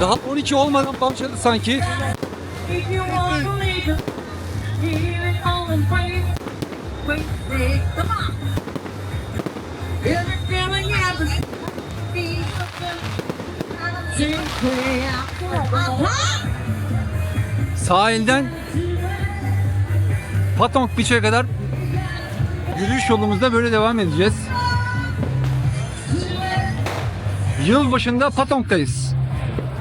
Daha 12 olmadan başladı sanki. Sahilden Patong Beach'e kadar yürüyüş yolumuzda böyle devam edeceğiz. Yıl başında Patong'dayız.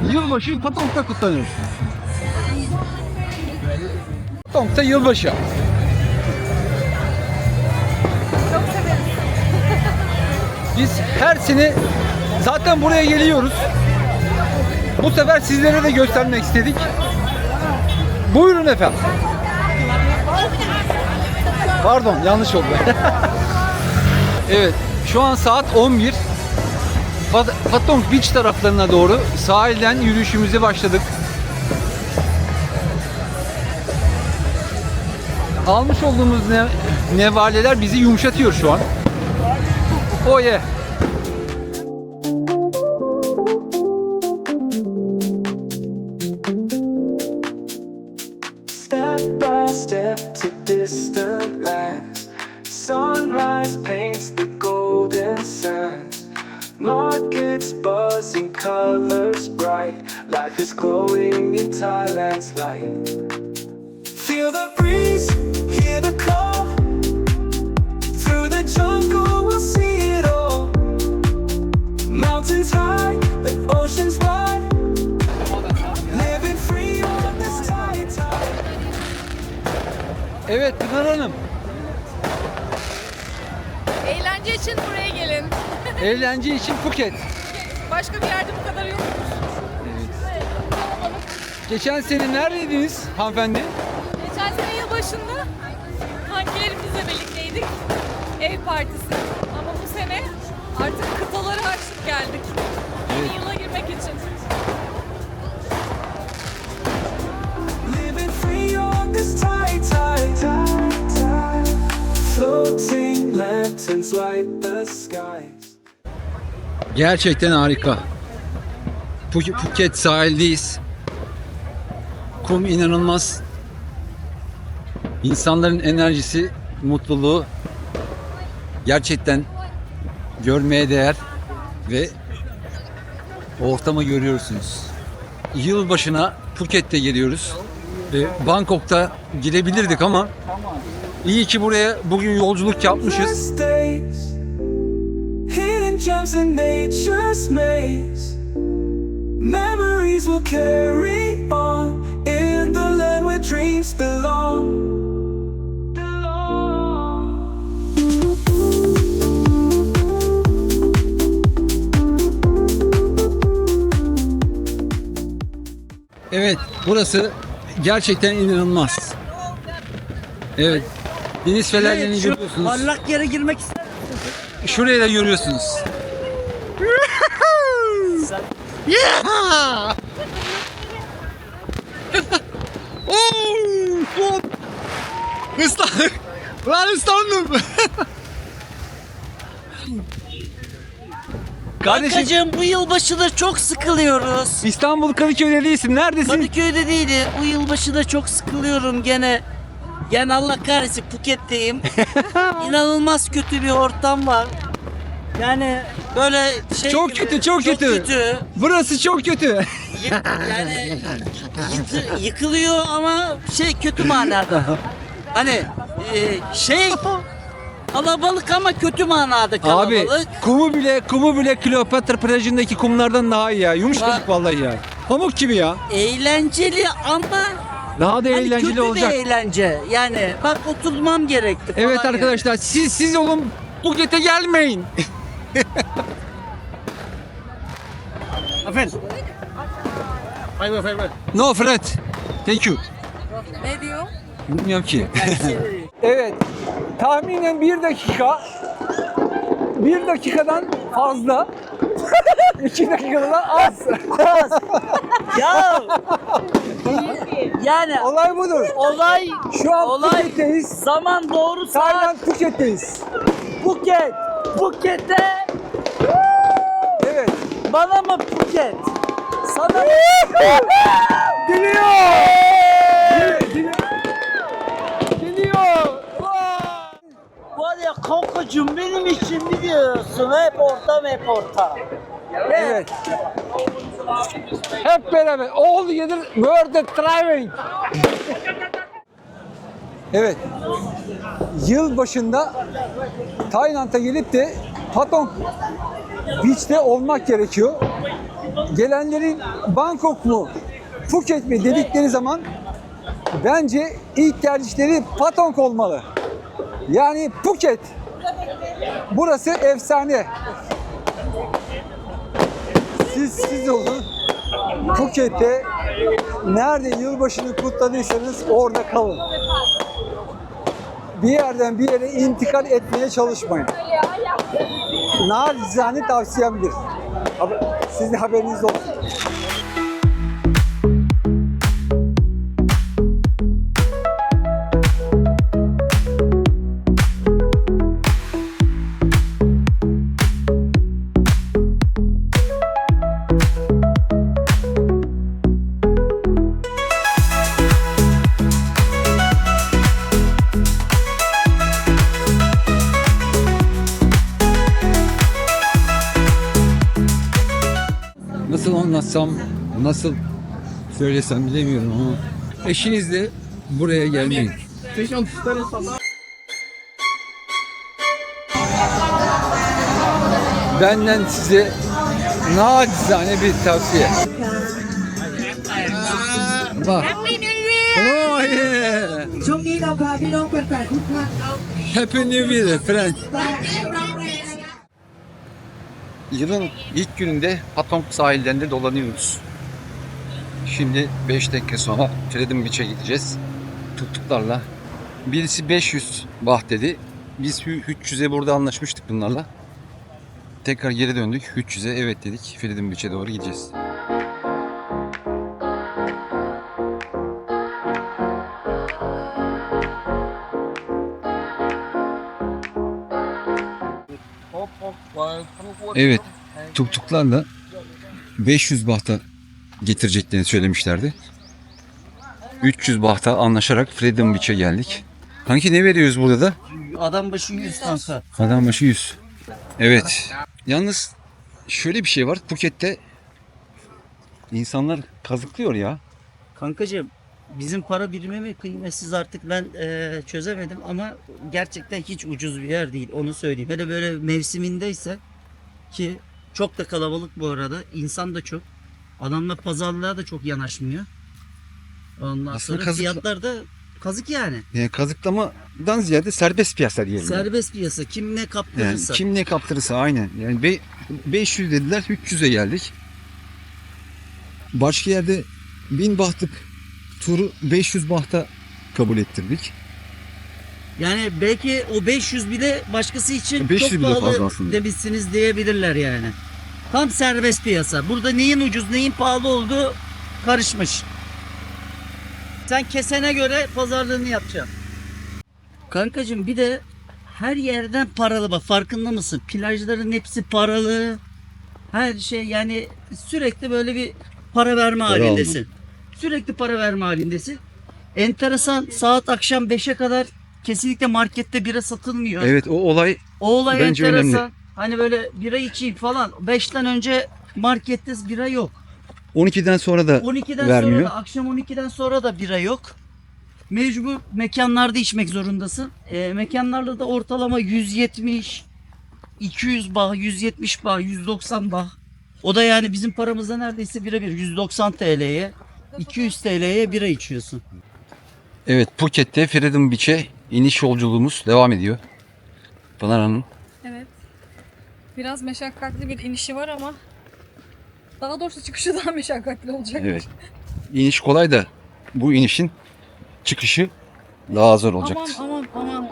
Yılbaşı Patong'da kutlanır. Patong'da yılbaşı. Biz her sene zaten buraya geliyoruz. Bu sefer sizlere de göstermek istedik. Buyurun efendim. Pardon yanlış oldu. evet şu an saat 11. Pat- Patong Beach taraflarına doğru sahilden yürüyüşümüze başladık. Almış olduğumuz ne, nevaleler bizi yumuşatıyor şu an. Oh yeah. Evet Pınar Hanım. Eğlence için buraya gelin. Eğlence için Phuket. Başka bir yerde bu kadar yok. Geçen sene neredeydiniz hanımefendi? Geçen sene yılbaşında kankilerimizle birlikteydik. Ev partisi. Ama bu sene artık kıtaları aşıp geldik. Gerçekten harika. Phu- Phuket sahildeyiz. Kum inanılmaz. İnsanların enerjisi, mutluluğu gerçekten görmeye değer ve ortamı görüyorsunuz. Yıl başına Phuket'te geliyoruz. Ve Bangkok'ta gidebilirdik ama iyi ki buraya bugün yolculuk yapmışız. Memories will carry on in the land where dreams. Belong. Evet, burası gerçekten inanılmaz. Evet. Deniz fenerlerini görüyorsunuz. Parlak yere girmek ister. Şuraya da görüyorsunuz. Yeah! Oh, hop! Islandık. Lan ıslandım. Kardeşim Kankacığım bu yılbaşıda çok sıkılıyoruz. İstanbul Kadıköy'de değilsin. Neredesin? Kadıköy'de değilim. Bu yılbaşıda çok sıkılıyorum gene. Yani Allah kahretsin Phuket'teyim. İnanılmaz kötü bir ortam var. Yani böyle şey Çok gibi, kötü, çok kötü. kötü. Burası çok kötü. Yık- yani yıkı- yıkılıyor ama şey kötü manada. Hani e, şey kalabalık ama kötü manada kalabalık. Abi kumu bile kumu bile Kleopatra plajındaki kumlardan daha iyi ya. Yumuşacık vallahi ya. Pamuk gibi ya. Eğlenceli ama Daha da hani eğlenceli kötü olacak. bir eğlence. Yani bak oturmam gerekti falan Evet arkadaşlar siz siz olun Phuket'e gelmeyin. Efendim. Hayır hayır hayır. No Fred. Thank you. Ne diyor? Bilmiyorum ki. evet. Tahminen bir dakika bir dakikadan fazla iki dakikadan az. Ya yani Olay budur. olay Şu an olay Phuket'teyiz. zaman doğru saat Tayland Phuket'teyiz. Phuket. Phuket'e Evet. bana mı Phuket? Sana Var ya kankacığım benim için biliyorsun hep ortam hep ortam. Evet. Hep beraber. All together world driving. Evet. Yıl başında Tayland'a gelip de Patong Beach'te olmak gerekiyor. Gelenlerin Bangkok mu, Phuket mi dedikleri zaman bence ilk tercihleri Patong olmalı. Yani Phuket. Burası efsane. Siz siz olun. Phuket'te nerede yılbaşını kutladıysanız orada kalın. Bir yerden bir yere intikal etmeye çalışmayın. Nacizane tavsiyemdir. Sizin haberiniz olsun. anlatsam nasıl söylesem bilemiyorum ama eşinizle buraya gelmeyin. Benden size naçizane bir tavsiye. Bak. Oh yeah. Happy New Year, friend. Yılın ilk gününde Patong sahillerinde dolanıyoruz. Şimdi 5 dakika sonra Freedom Beach'e gideceğiz. Tuttuklarla. Birisi 500 baht dedi. Biz 300'e burada anlaşmıştık bunlarla. Tekrar geri döndük. 300'e evet dedik. Freedom Beach'e doğru gideceğiz. Evet. Tuktuklarla 500 bahta getireceklerini söylemişlerdi. 300 bahta anlaşarak Freedom Beach'e geldik. Kanki ne veriyoruz burada da? Adam başı 100 kanka. Adam başı 100. Evet. Yalnız şöyle bir şey var. Phuket'te insanlar kazıklıyor ya. Kankacığım bizim para birimi mi kıymetsiz artık ben eee, çözemedim ama gerçekten hiç ucuz bir yer değil onu söyleyeyim. Hele böyle mevsimindeyse ki çok da kalabalık bu arada insan da çok. Adamlar pazarlığa da çok yanaşmıyor. Ondan Aslında sonra kazıkla- fiyatlar da kazık yani. Yani kazıklamadan ziyade serbest piyasa diyelim. Serbest piyasa kim ne Yani kaptırırsa. kim ne kaptırırsa aynen. Yani be- 500 dediler 300'e geldik. Başka yerde 1000 bahtlık turu 500 bahta kabul ettirdik. Yani belki o 500 bile başkası için 500 çok bile pahalı aslında. demişsiniz diyebilirler yani. Tam serbest piyasa. Burada neyin ucuz neyin pahalı olduğu karışmış. Sen kesene göre pazarlığını yapacaksın. Kankacığım bir de her yerden paralı bak farkında mısın? Plajların hepsi paralı. Her şey yani sürekli böyle bir para verme halindesin. Sürekli para verme halindesin. Enteresan saat akşam 5'e kadar kesinlikle markette bira satılmıyor. Evet o olay O olay Bence enteresan. önemli. Hani böyle bira içeyim falan. 5'ten önce markette bira yok. 12'den sonra da 12'den vermiyor. sonra da akşam 12'den sonra da bira yok. Mecbur mekanlarda içmek zorundasın. E, mekanlarda da ortalama 170 200 bah, 170 bah, 190 bah. O da yani bizim paramızda neredeyse birebir 190 TL'ye 200 TL'ye bira içiyorsun. Evet Phuket'te Freedom Beach'e iniş yolculuğumuz devam ediyor. Pınar Hanım. Evet. Biraz meşakkatli bir inişi var ama daha doğrusu çıkışı daha meşakkatli olacak. Evet. İniş kolay da bu inişin çıkışı daha zor olacaktır. Aman aman aman.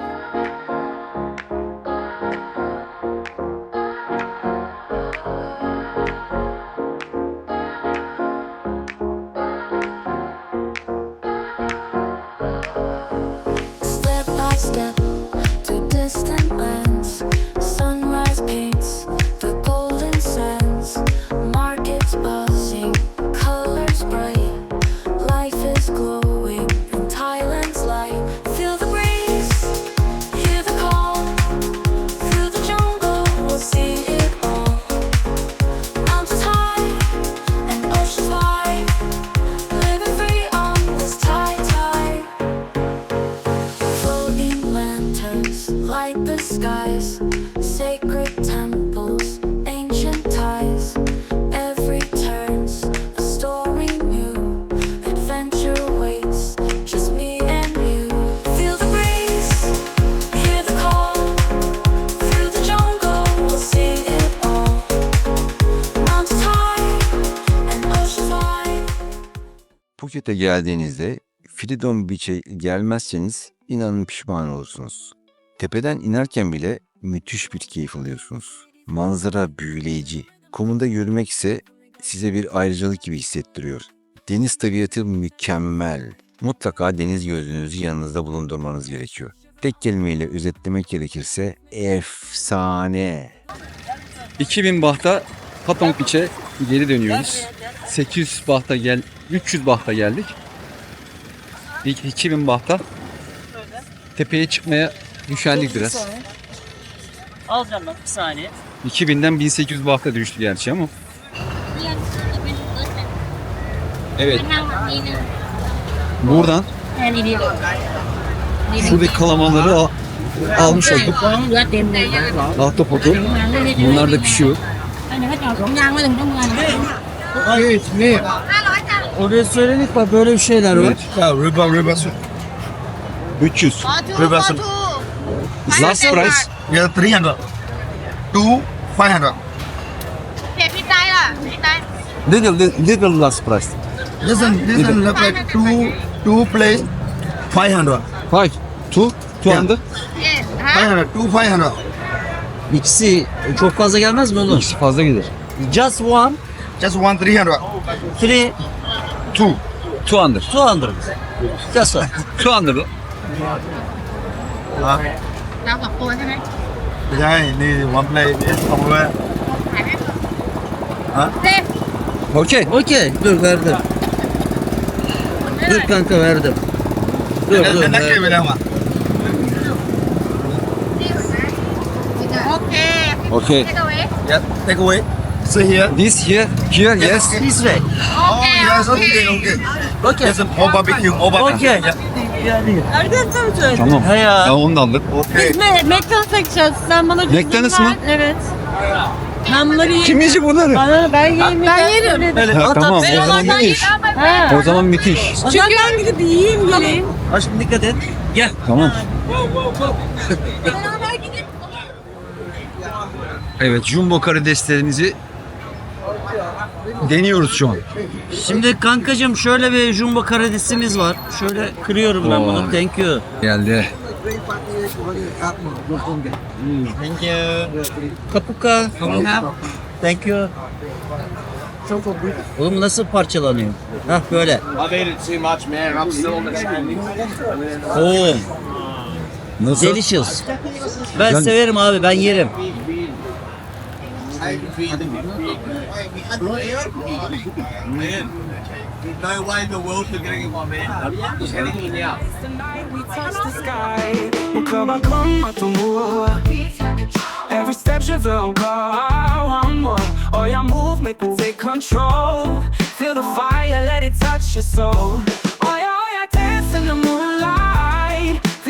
Phuket'e geldiğinizde Freedom Beach'e gelmezseniz inanın pişman olursunuz. Tepeden inerken bile müthiş bir keyif alıyorsunuz. Manzara büyüleyici. Kumunda yürümek ise size bir ayrıcalık gibi hissettiriyor. Deniz tabiatı mükemmel. Mutlaka deniz gözlüğünüzü yanınızda bulundurmanız gerekiyor. Tek kelimeyle özetlemek gerekirse efsane. 2000 bahta Patong Beach'e geri dönüyoruz. 800 bahta gel 300 bahta geldik. İlk 2000 bahta tepeye çıkmaya üşendik biraz. Alacağım ben bir saniye. 2000'den 1800 bahta düştü gerçi ama. Evet. Buradan şuradaki kalamarları al- almış olduk. Ahtapotu. Bunlar da pişiyor. Oraya söyledik bak böyle bir şeyler var. Evet. riba riba soup. 300. Riba soup. Last price. Yeah, 300. Two, 500. Little, little last price. This one look like two, two place, 500. Five. Two. Two Yeah. under. 500, two, 500. İkisi çok fazla gelmez mi oğlum? İkisi fazla gelir. Just one, Just one, 300. three, Two. Two under. two hundred. Just one. Two under. Yeah, need one plate is somewhere. Okay. Okey dur verdim. Dur kanka verdim. Dur dur Then verdim. give it one. Okay. Yeah, take away. See here. This here, here, yes. This way. Oh, yes, okay, okay. Okey. There's more barbecue, more barbecue. Okey. Yeah. Tamam. He ya. Ya onu da aldık. Okay. McDonald's seçeceğiz. Sen bana cüzdanı McDonald's mı? Evet. Ben bunları yiyeyim. Kim yiyecek bunları? Bana ben yiyeyim. Ben yerim. Ha, tamam o zaman müthiş. O zaman müthiş. Çünkü ben gidip yiyeyim geleyim. Aşkım dikkat et. Gel. Tamam. Evet jumbo karideslerimizi deniyoruz şu an. Şimdi kankacığım şöyle bir jumbo karidesimiz var. Şöyle kırıyorum ben Oo. bunu. Thank you. Geldi. Kapuka. Thank you. Oğlum nasıl parçalanıyor? Hah böyle. I made it too much, man. I'm still on the training. Oo. Nasıl? Delicious. Ben Yani- severim abi ben yerim. No way in the world you're getting one, man. I'm just getting you now. Every step je veux encore one more Oh yeah, move, make me take control. Feel the fire, let it touch your soul. Oh yeah, oh yeah, dance in the moonlight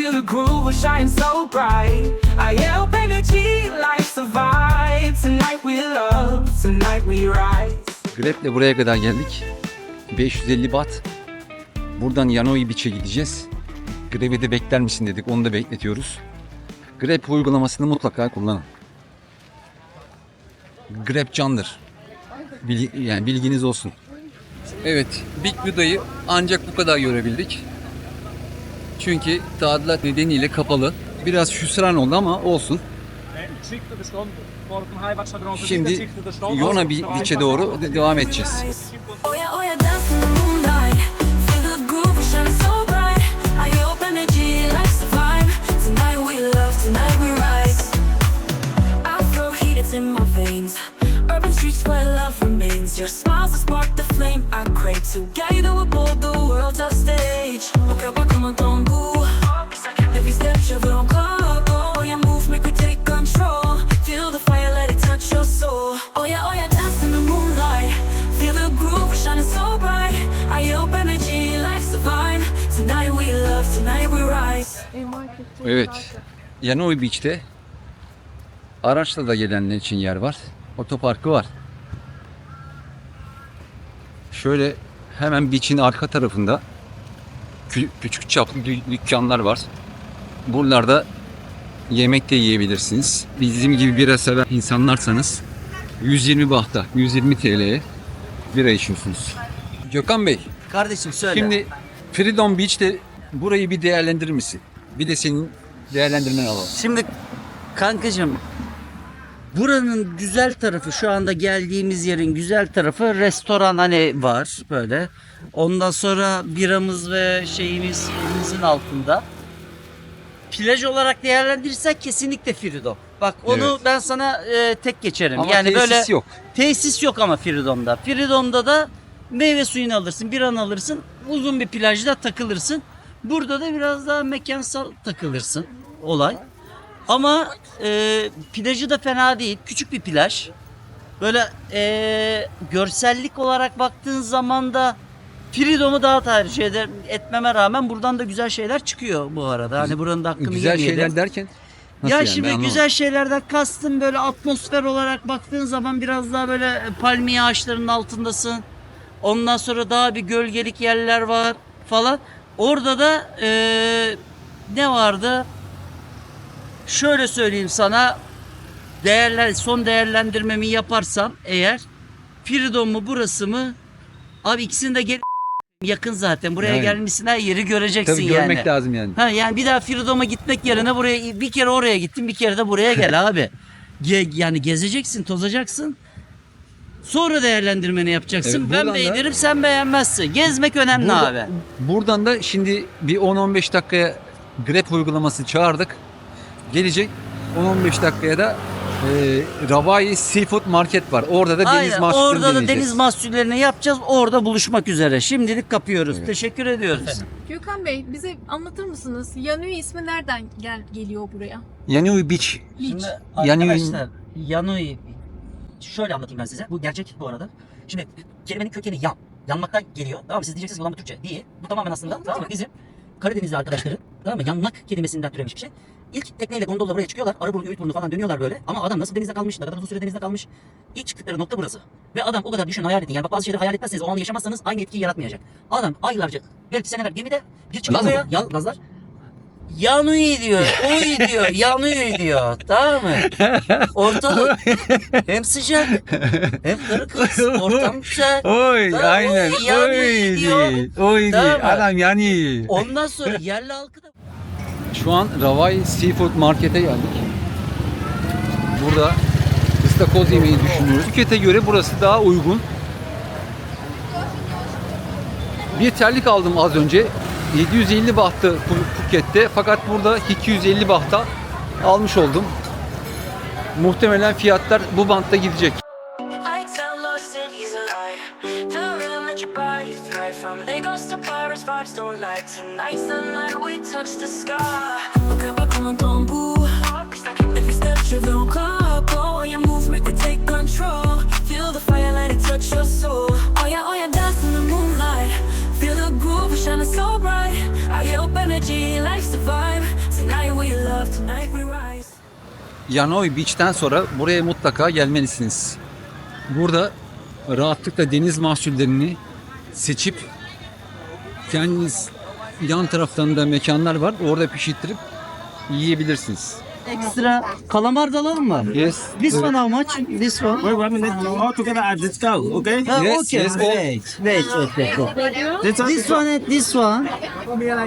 Feel the groove, will shine so bright I help energy, life's a vibe Tonight we love, tonight we rise Grab'le buraya kadar geldik. 550 bat. Buradan Yanoi Beach'e gideceğiz. Grab'i de bekler misin dedik. Onu da bekletiyoruz. Grab uygulamasını mutlaka kullanın. Grab candır. Bil- yani bilginiz olsun. Evet, Big Buda'yı ancak bu kadar görebildik. Çünkü tadilat nedeniyle kapalı. Biraz hüsran oldu ama olsun. Şimdi Yona Beach'e doğru de- devam edeceğiz. Urban streets where love remains. Your smile's a spark, flame I crave. Together we'll build the world's our stage. Cœur bat comme un tango. Every step je veux encore. Oh yeah, move, make we take control. Feel the fire, let it touch your soul. Oh yeah, oh yeah, dance in the moonlight. Feel the groove shining so bright. I hope energy life's divine. Tonight we love, tonight we rise. Evet. Yanoi Beach'te araçla da gelenler için yer var. Otoparkı var. Şöyle hemen beach'in arka tarafında kü- küçük çaplı dü- dükkanlar var. Buralarda yemek de yiyebilirsiniz. Bizim gibi bira seven insanlarsanız 120 bahta, 120 TL'ye bira içiyorsunuz. Gökhan Bey, Kardeşim söyle. şimdi Freedom Beach'te burayı bir değerlendirir misin? Bir de senin değerlendirmeni alalım. Şimdi kankacığım buranın güzel tarafı şu anda geldiğimiz yerin güzel tarafı restoran hani var böyle. Ondan sonra biramız ve şeyimiz elimizin altında. Plaj olarak değerlendirirsek kesinlikle Freedom. Bak onu Evet. ben sana e, tek geçerim. Ama yani tesis böyle yok. tesis yok ama Freedom'da. Freedom'da da meyve suyunu alırsın, bir an alırsın, uzun bir plajda takılırsın. Burada da biraz daha mekansal takılırsın olay. Ama e, plajı da fena değil. Küçük bir plaj. Böyle e, görsellik olarak baktığın zaman da Freedom'u daha tercih eder, etmeme rağmen buradan da güzel şeyler çıkıyor bu arada. Hani buranın da hakkını Güzel yemeyelim. şeyler derken nasıl ya yani? Şimdi güzel şeylerden kastım böyle atmosfer olarak baktığın zaman biraz daha böyle palmiye ağaçlarının altındasın. Ondan sonra daha bir gölgelik yerler var falan. Orada da eee, ne vardı? Şöyle söyleyeyim sana. Değerler, son değerlendirmemi yaparsam eğer Freedom mu burası mı? Abi ikisini de gel yakın zaten. Buraya Yani. gelmişsin her yeri göreceksin Tabii yani. görmek lazım yani. Ha yani bir daha Freedom'a gitmek yerine buraya bir kere oraya gittin bir kere de buraya gel abi. Ge- yani gezeceksin, tozacaksın. Sonra değerlendirmeni yapacaksın. Evet, ben buradan da- beğenirim, sen beğenmezsin. Gezmek önemli Burada- abi. Buradan da şimdi bir 10-15 dakikaya Grab uygulaması çağırdık. Gelecek 10-15 dakikaya da e, Ravai Seafood Market var. Orada da deniz Aynen. mahsulleri Orada da deneyeceğiz. deniz mahsullerini yapacağız. Orada buluşmak üzere. Şimdilik kapıyoruz. Teşekkür ediyoruz. Gökhan Bey bize anlatır mısınız? Yanui ismi nereden gel geliyor buraya? Yanui Beach. Şimdi Yani- arkadaşlar Yanui şöyle anlatayım ben size. Bu gerçek bu arada. Şimdi kelimenin kökeni yan. Yanmaktan geliyor. Tamam mı? Siz diyeceksiniz ki ulan bu Türkçe. Değil. Bu tamamen aslında tamam mı? Bizim Karadenizli arkadaşların tamam mı? Yanmak kelimesinden türemiş bir şey. İlk tekneyle gondolla buraya çıkıyorlar. Arıburnu, Öğütburnu falan dönüyorlar böyle. Ama adam nasıl denizde kalmış, ne kadar uzun süre denizde kalmış. İlk çıktıkları nokta burası. Ve adam o kadar düşün hayal edin. Yani bak bazı şeyleri hayal etmezseniz o anı yaşamazsanız aynı etkiyi yaratmayacak. Adam aylarca belki seneler gemide bir çıkıyor Laz mı? buraya. Ya, Lazlar. Yanui diyor, uy diyor, yanui diyor. Tamam mı? Ortalık hem sıcak hem karı kız. Ortam güzel. Oy Tamam, aynen. oy, yani Oy diyor. Oy Tamam? Adam yani. Ondan sonra yerli halkı da Şu an Ravai Seafood Market'e geldik. Burada ıstakoz yemeği düşünüyoruz. Phuket'e göre burası daha uygun. Bir terlik aldım az önce. 750 bahtı Phu- Phuket'te fakat burada 250 bahta almış oldum. Muhtemelen fiyatlar bu bantta gidecek. Don't we touch the sky. Every step go, your take control. Feel the fire it touch your soul. Oh yeah, oh yeah, dance in the moonlight. Feel the groove shining so bright. I get up energy, life's the vibe. Tonight we love, tonight we rise. Yanoi Beach'ten sonra buraya mutlaka gelmelisiniz. Burada rahatlıkla deniz mahsullerini seçip kendiniz yan taraftan da mekanlar var. Orada pişirttirip yiyebilirsiniz. ekstra kalamar da alalım mı? Yes. This one how much? This one? Wait, one minute. All together at discount, okay? Ha, Yes, okay. yes, all- Wait, wait, wait, wait. This one, This one and this one.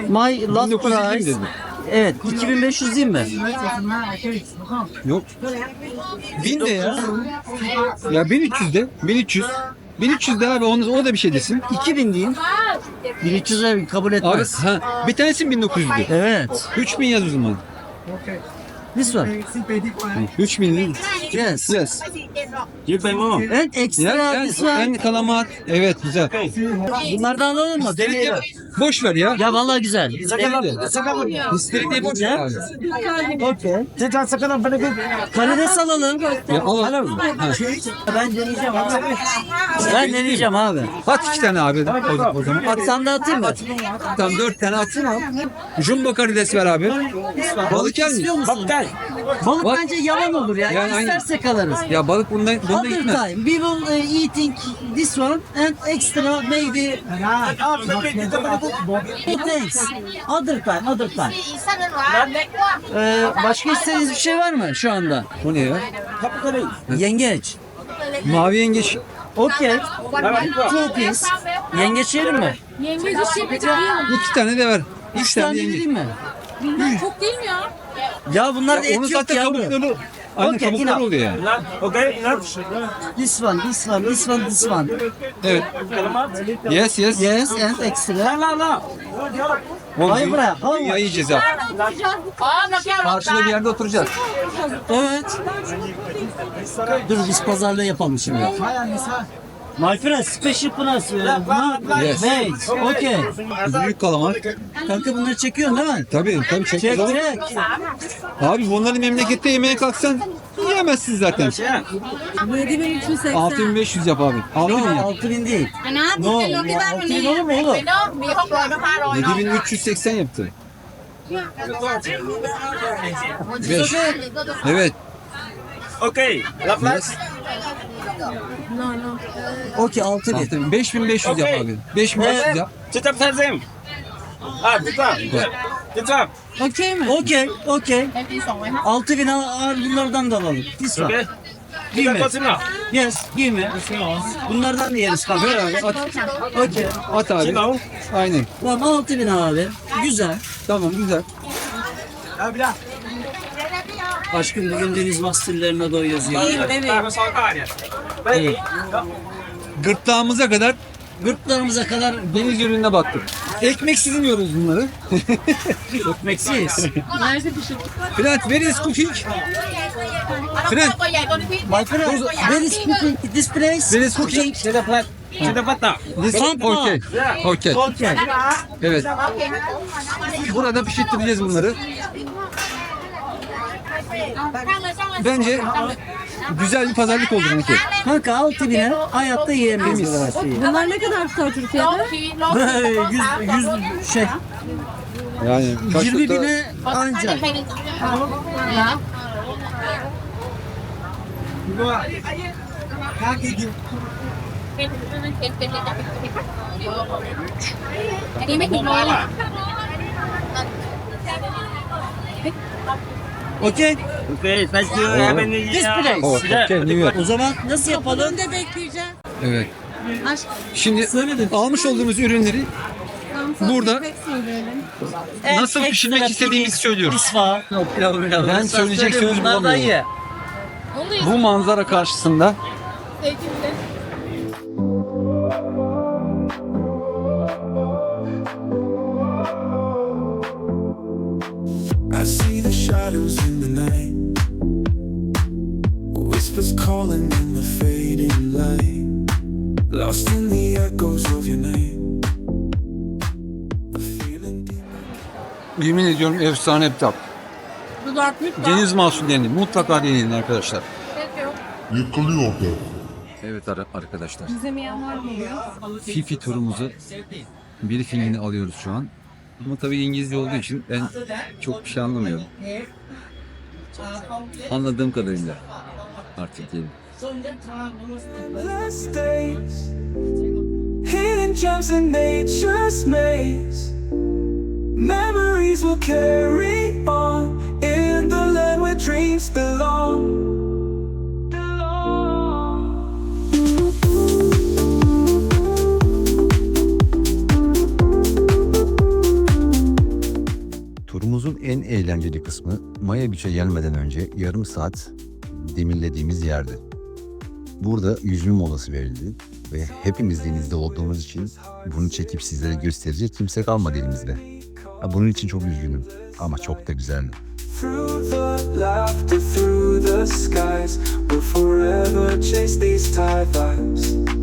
My last 1920 price. Evet, 2500 değil mi? Yok. 1000 de ya. Ya 1300 de. 1300. 1300 de abi onu, o da bir şey desin. 2000 diyeyim. 1300 'e kabul Abi etmez. ha, bir tanesi 1900 de. Evet. 3000 yaz o zaman. This one. 3000 değil. Yes. Yes. And extra Ya, this en, one. en kalamar. Evet güzel. Bunlardan alalım mı? Deneyelim. Boş ver ya. Ya vallahi güzel. İstediği boş ver. Okey. Karides alalım. Ya alalım. Ha. Ben deneyeceğim abi. Ben deneyeceğim abi. At iki tane abi o, o zaman. At, Atsam da atayım mı? tamam dört tane atsın abi. Jumbo karides ver abi. Balık yer mi? İstiyor musun? Balık Bak- bence yavan olur ya. Yani İstersek alırız. Ya balık bundan, bunda Other gitmez. time we will uh, eating this one and extra maybe thanks. Other time, other time. Ee, başka istediğiniz bir şey var mı şu anda? Bu ne ya? Yengeç. Mavi yengeç. Okey. Two piece. Yengeç yerim mi? Yengeci şey bitiriyor. İki tane de ver. Üç Üç tane tane yengeç. vereyim mi? Bilmem çok değil mi ya? Ya bunlar da Ya Onu et yok zaten yavrum. kabukları aynı Okey, kabuklar enough. oluyor yani. This one, this one, this one, this one. Evet. Yes yes. Yes and extra. Oğlum, Hayır buraya. Ya Hayır. yiyeceğiz ya. Karşıda bir yerde oturacağız. Evet. Dur biz pazarlığı yapalım şimdi. My friend, special price. uh, Yes. Wait, okay. Büyük kalamar. Kanka bunları çekiyorsun değil mi? Tabii tabii çek. Çek direkt. Abi bunları memlekette yemeye kalksan yiyemezsin zaten. 7380. 6500 yap abi. 6000 No, yap. 6000 değil. No, 6000 olur mu oğlum? 7380 yaptı. Beş. Evet. Okay. Yes. Okey 6000. 6000. 5500 yap abi. 5500 yap. Tetap tazim. Ah, tetap. Tetap. Okey mi? Okey, okey. 6000 al, al bunlardan da alalım. This one. Okay. Give me. Yes, give me. Bunlardan da yeriz kanka. Abi at. Okey. At abi. Aynen. Tamam 6000 abi. Güzel. Tamam güzel. Aşkım bugün deniz mahsullerine doyuyoruz ya. İyi. Gırtlağımıza kadar Gırtlarımıza kadar deniz ürününe baktık. Ekmeksiz yiyoruz bunları. ekmeksiz. Nerede pişir? Fırat where is cooking? Fırat My friend, where is cooking this place? where is cooking? Tetap Tetap patah. This Tampa. okay. Okay. Okay. Evet. Burada pişirttireceğiz bunları. Bence güzel bir pazarlık oldu bununki. Kanka 6000'e hayatta yiyemeyiz bu kadar şeyi. Bunlar ne kadar tutar Türkiye'de? Böyle 100, 100 şey, Yani 20 bine ancak. Okey. Okay, thank you. Have a This place. Oh, okay, New York. O zaman nasıl yapalım? Önde bekleyeceğim. Evet. Aşk. Şimdi Söyledim. almış olduğumuz ürünleri Burada- ekmek söyleyelim. Nasıl pişirmek istediğimizi söylüyoruz. isfa. Yok, pilav, pilav. Ben söyleyecek söz bulamıyorum. bu manzara karşısında Sevgili. Ediyorum efsane bir tat. Dudaklık var. Deniz mahsullerini mutlaka deneyin arkadaşlar. Yıkılıyor da. Evet ar- arkadaşlar. İzlemeyen var mı? Fifi turumuzu bir filmini alıyoruz şu an. Ama tabii İngilizce olduğu için ben çok bir şey anlamıyorum. Anladığım kadarıyla artık diyelim. Last days, hidden gems in nature's maze. Memories will carry on in the land where dreams belong. Turumuzun en eğlenceli kısmı Maya Beach'e gelmeden önce yarım saat demirlediğimiz yerdi. Burada yüzme molası verildi ve hepimiz denizde olduğumuz için bunu çekip sizlere gösterecek kimse kalmadı elimizde. Ha, Bunun için çok üzgünüm ama çok da güzeldi. Through the laughter, through the skies, we'll forever chase these tide vibes.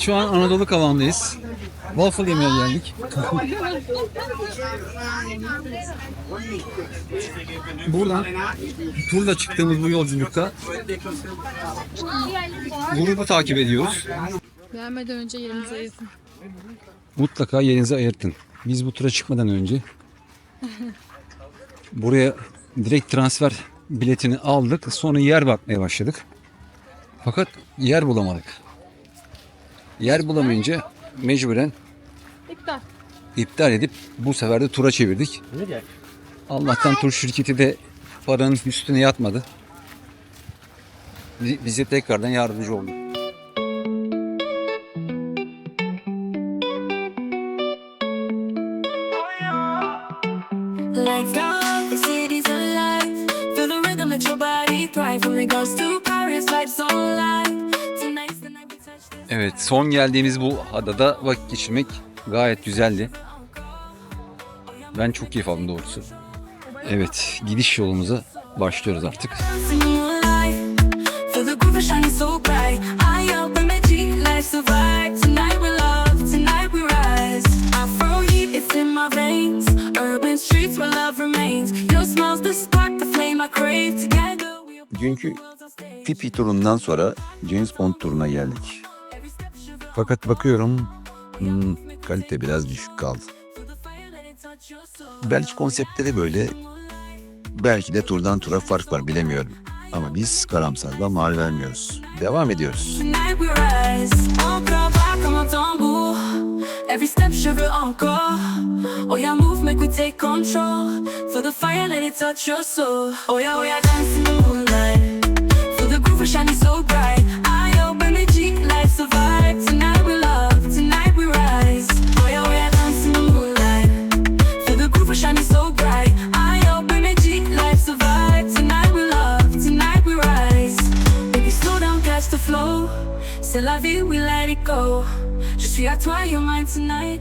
Evet şu an Anadolu kavandayız. Waffle yemeye geldik. Buradan turla çıktığımız bu yolculukta grubu takip ediyoruz. Gelmeden önce yerinizi ayırın. Mutlaka yerinizi ayırtın. Biz bu tura çıkmadan önce buraya direkt transfer biletini aldık. Sonra yer bakmaya başladık. Fakat yer bulamadık. Yer bulamayınca mecburen İptal. iptal edip bu sefer de tura çevirdik. Allah'tan tur şirketi de paranın üstüne yatmadı. Bi- Bize tekrardan yardımcı oldu. Son geldiğimiz bu adada vakit geçirmek gayet güzeldi. Ben çok keyif aldım doğrusu. Evet gidiş yolumuza başlıyoruz artık. Dünkü Tipi turundan sonra James Bond turuna geldik. Fakat bakıyorum hmm, kalite biraz düşük kaldı. Belki konseptleri böyle, belki de turdan tura fark var bilemiyorum. Ama biz karamsarlığa mal vermiyoruz. Devam ediyoruz. Every step shiver encore. Oh yeah, move, make we take control. Feel the fire, let it touch your soul. Oh yeah, oh yeah, dance in the moonlight. Feel the groove shining so bright. C'est la vie, we let it go. Je suis à toi, you're mine tonight.